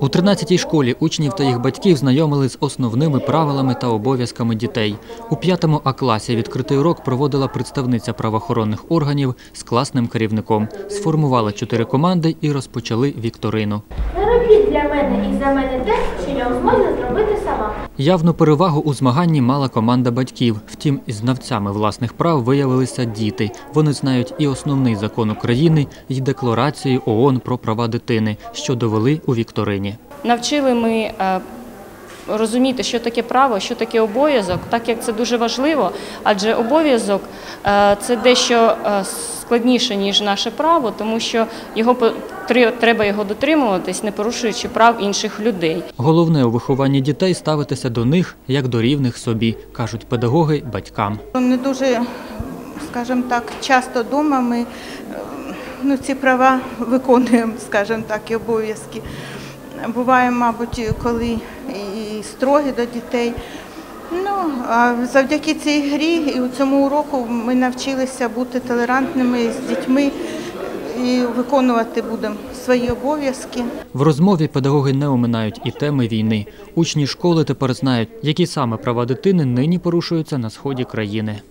У 13-й школі учнів та їх батьків знайомили з основними правилами та обов'язками дітей. У 5 А класі відкритий урок проводила представниця правоохоронних органів з класним керівником. Сформували чотири команди і розпочали вікторину. Не робіть для мене і за мене те, що я зможу зробити сама. Явну перевагу у змаганні мала команда батьків. Втім, із знавцями власних прав виявилися діти. Вони знають і основний закон України, і декларацію ООН про права дитини, що довели у вікторині. Навчили ми е, розуміти, що таке право, що таке обов'язок, так як це дуже важливо, адже обов'язок е, це дещо е, складніше, ніж наше право, тому що його треба його дотримуватись, не порушуючи прав інших людей. Головне у вихованні дітей ставитися до них як до рівних собі, кажуть педагоги батькам. Не дуже, скажімо так, часто вдома ми е, ну, ці права виконуємо, скажімо так, і обов'язки. Буває, мабуть, коли і строгі до дітей. Ну, завдяки цій грі і у цьому уроку ми навчилися бути толерантними з дітьми і виконувати будемо свої обов'язки. В розмові педагоги не оминають і теми війни. Учні школи тепер знають, які саме права дитини нині порушуються на сході країни.